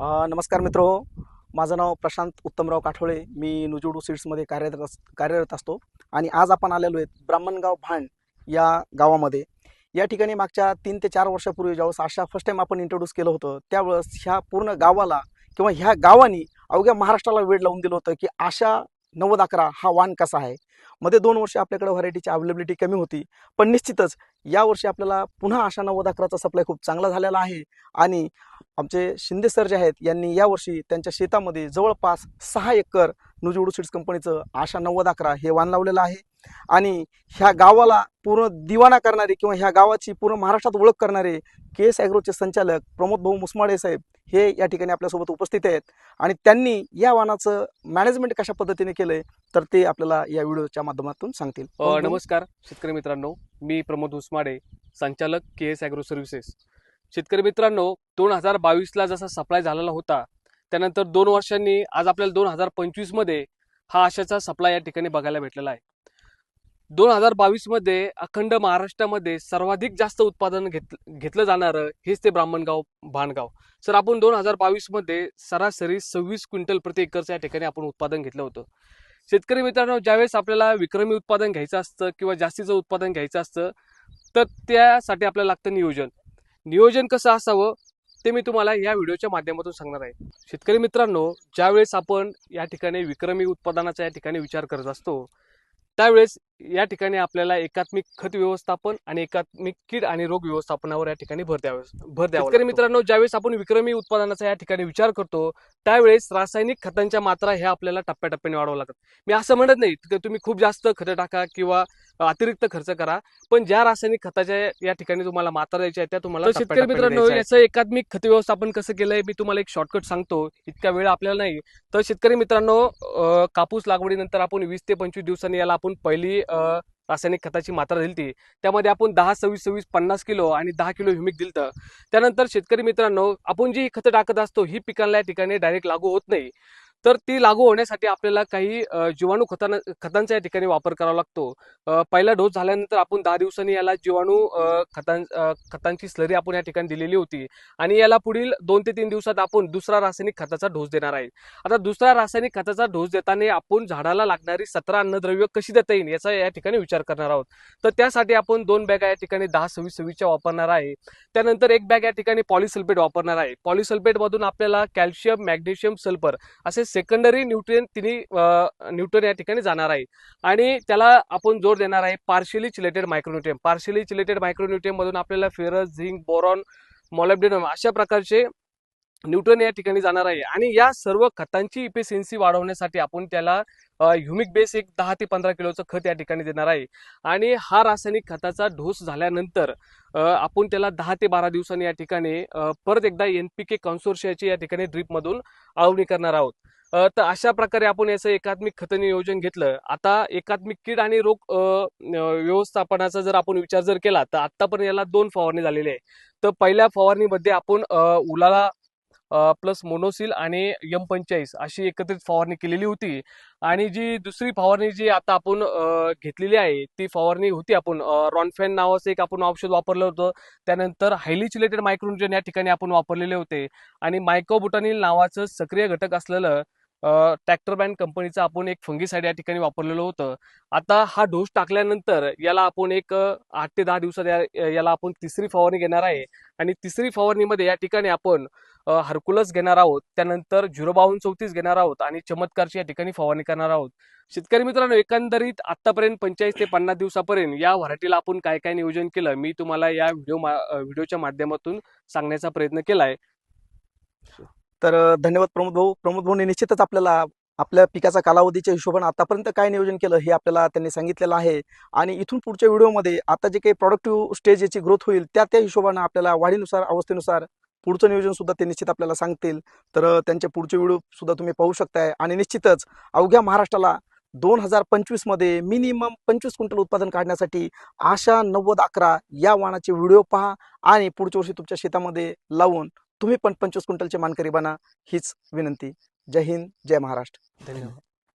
नमस्कार मित्र. माझं नाव प्रशांत उत्तमराव काठोळे. मी नुजुडू सीड्समध्ये कार्यरत अस कार्यरत असतो. आणि आज आपण आलेलो आहेत ब्राह्मणगाव भांड या गावामध्ये. या ठिकाणी मागच्या तीन ते चार वर्षापूर्वी ज्यावेळेस आशा फर्स्ट टाईम आपण इंट्रोड्यूस केलं होतं त्यावेळेस ह्या पूर्ण गावाला किंवा ह्या गावानी अवघ्या महाराष्ट्राला वेळ लावून दिलं होतं की आशा नव्वद अकरा हा वाण कसा आहे? मध्ये दोन वर्ष आपल्याकडे व्हरायटीची अवेलेबिलिटी कमी होती पण निश्चितच यावर्षी आपल्याला पुन्हा आशा नव्वद अकराचा सप्लाय खूप चांगला झालेला आहे आणि आमचे शिंदे सर जे आहेत यांनी यावर्षी त्यांच्या शेतामध्ये जवळपास सहा एकर नुजवडू सीड्स कंपनीचं आशा नव्वद अकरा हे वाण लावलेलं आहे. आणि ह्या गावाला पूर्ण दिवाना करणारे किंवा ह्या गावाची पूर्ण महाराष्ट्रात ओळख करणारे के एस ॲग्रोचे संचालक प्रमोद भाऊ मुसमाडे साहेब हे या ठिकाणी आपल्यासोबत उपस्थित आहेत. आणि त्यांनी या वाणाचं मॅनेजमेंट कशा पद्धतीने केलंय तर ते आपल्याला या व्हिडिओच्या माध्यमातून सांगतील. नमस्कार शेतकरी मित्रांनो. मी प्रमोद उस्माडे संचालक के एस ॲग्रो सर्व्हिसेस. शेतकरी मित्रांनो दोन हजार बावीसला जसा सप्लाय झालेला होता त्यानंतर दोन वर्षांनी आज आपल्याला दोन हजार पंचवीसमध्ये हा आशाचा सप्लाय या ठिकाणी बघायला भेटलेला आहे. दोन हजार बावीसमध्ये अखंड महाराष्ट्रामध्ये सर्वाधिक जास्त उत्पादन घेत घेतलं जाणारं हेच ते ब्राह्मणगाव भानगाव. सर आपण दोन हजार बावीसमध्ये सरासरी सव्वीस क्विंटल प्रति एकरचं या ठिकाणी आपण उत्पादन घेतलं होतं. शेतकरी मित्रांनो ज्यावेळेस आपल्याला विक्रमी उत्पादन घ्यायचं असतं किंवा जास्तीचं उत्पादन घ्यायचं असतं तर त्यासाठी आपल्याला लागतं नियोजन. नियोजन कसं असावं ते मी तुम्हाला या व्हिडिओच्या माध्यमातून सांगणार आहे. शेतकरी मित्रांनो ज्यावेळेस आपण या ठिकाणी विक्रमी उत्पादनाचा या ठिकाणी विचार करत असतो त्यावेळेस या ठिकाणी आपल्याला एकात्मिक खत व्यवस्थापन आणि एकात्मिक कीड आणि रोग व्यवस्थापनावर या ठिकाणी भर द्यावे भर द्यावा शेतकरी मित्रांनो ज्यावेळेस आपण विक्रमी उत्पादनाचा या ठिकाणी विचार करतो त्यावेळेस रासायनिक खतांच्या मात्रा ह्या आपल्याला टप्प्याटप्प्याने वाढवावं लागतात. मी असं म्हणत नाही की तुम्ही खूप जास्त खतं टाका किंवा अतिरिक्त खर्च करा. पण ज्या रासायनिक खताच्या या ठिकाणी तुम्हाला मात्रा द्यायच्या आहेत त्या तुम्हाला शेतकरी मित्रांनो. याचं एकात्मिक खत व्यवस्थापन कसं केलंय मी तुम्हाला एक शॉर्टकट सांगतो. इतका वेळ आपल्याला नाही. तर शेतकरी मित्रांनो कापूस लागवडीनंतर आपण वीस ते पंचवीस दिवसांनी याला आपण पहिली रासायनिक खताची मात्रा दिली ती त्यामध्ये आपण दहा सव्वीस सव्वीस पन्नास किलो आणि दहा किलो ह्युमिक दिलतं. त्यानंतर शेतकरी मित्रांनो आपण जी खतं टाकत असतो ही पिकांना या ठिकाणी डायरेक्ट लागू होत नाही. तर ती लागू होण्यासाठी आपल्याला काही जीवाणू खतां खतांचा या ठिकाणी वापर करावा लागतो. पहिला डोस झाल्यानंतर आपण दहा दिवसांनी याला जीवाणू खतां खतांची स्लरी आपण या ठिकाणी दिलेली होती. आणि याला पुढील दोन ते तीन दिवसात आपण दुसरा रासायनिक खताचा डोस देणार आहे. आता दुसरा रासायनिक खताचा डोस देताना आपण झाडाला लागणारी सतरा अन्नद्रव्य कशी देता येईल याचा या ठिकाणी विचार करणार आहोत. तर त्यासाठी आपण दोन बॅगा या ठिकाणी दहा सव्वीस सव्वीसच्या वापरणार आहे. त्यानंतर एक बॅग या ठिकाणी पॉलिसल्फेट वापरणार आहे. पॉलिसल्फेटमधून आपल्याला कॅल्शियम मॅग्नेशियम सल्फर असे सेकंडरी न्यूट्रियन तिन्ही न्यूट्रन या ठिकाणी जाणार आहे. आणि त्याला आपण जोर देणार आहे partially chelated micronutrient partially chelated मायक्रोन्युट्रियममधून आपल्याला फेरस झिंक बोरॉन मॉलेब्डेनम अशा प्रकारचे न्यूट्रन या ठिकाणी जाणार आहे. आणि या सर्व खतांची इफिशियन्सी वाढवण्यासाठी आपण त्याला ह्युमिक बेस एक दहा ते पंधरा किलोचं खत या ठिकाणी देणार आहे. आणि हा रासायनिक खताचा ढोस झाल्यानंतर आपण त्याला दहा ते बारा दिवसांनी या ठिकाणी परत एकदा एन पी के कॉन्सोर्शियाची या ठिकाणी ड्रीपमधून आळवणी करणार आहोत. तर अशा प्रकारे आपण याचं एकात्मिक खत नियोजन घेतलं. आता एकात्मिक कीड आणि रोग व्यवस्थापनाचा जर आपण विचार जर केला तर आतापर्यंत याला दोन फवारणी झालेली आहे. तर पहिल्या फवारणीमध्ये आपण उलाला प्लस मोनोसिल आणि यम पंचेचाळीस अशी एकत्रित फवारणी केलेली होती. आणि जी दुसरी फवारणी जी आता आपण घेतलेली आहे ती फवारणी होती आपण रॉनफॅन नावाचं एक आपण औषध वापरलं होतं. त्यानंतर हायली चिलेटेड मायक्रोन्युजन या ठिकाणी आपण वापरलेले होते. आणि मायकोबुटानिल नावाचं सक्रिय घटक असलेलं ट्रॅक्टर बँड कंपनीचं आपण एक फंगीसाईड या ठिकाणी वापरलेलं होतं. आता हा डोस टाकल्यानंतर याला आपण एक आठ ते दहा दिवसात याला आपण तिसरी फवारणी घेणार आहे. आणि तिसरी फवारणीमध्ये या ठिकाणी आपण हर्कुलस हरकुलस घेणार आहोत. त्यानंतर झिरो बावन्न चौतीस घेणार आहोत आणि चमत्कारची या ठिकाणी फवारणी करणार आहोत. शेतकरी मित्रांनो एकंदरीत आतापर्यंत पंचेचाळीस ते पन्नास दिवसापर्यंत या व्हरायटीला आपण काय काय नियोजन केलं मी तुम्हाला या व्हिडिओ व्हिडिओच्या माध्यमातून सांगण्याचा प्रयत्न केलाय. तर धन्यवाद प्रमोद भाऊ. प्रमोद भाऊने निश्चितच आपल्याला आपल्या पिकाचा कालावधीच्या हिशोबाने आतापर्यंत काय नियोजन केलं हे आपल्याला त्यांनी सांगितलेलं आहे. आणि इथून पुढच्या व्हिडिओमध्ये आता जे काही प्रॉडक्टिव्ह स्टेज याची ग्रोथ होईल त्या त्या हिशोबानं आपल्याला वाढीनुसार अवस्थेनुसार पुढचं नियोजन सुद्धा ते निश्चित आपल्याला सांगतील. तर त्यांचे पुढचे व्हिडिओ सुद्धा तुम्ही पाहू शकताय. आणि निश्चितच अवघ्या महाराष्ट्राला दोन हजार पंचवीसमध्ये मिनिमम पंचवीस क्विंटल उत्पादन काढण्यासाठी आशा नव्वद अकरा या वाणाचे व्हिडिओ पहा आणि पुढच्या वर्षी तुमच्या शेतामध्ये लावून तुम्ही पण पंचवीस क्विंटलचे मानकरी बना हीच विनंती. जय हिंद जय महाराष्ट्र. धन्यवाद.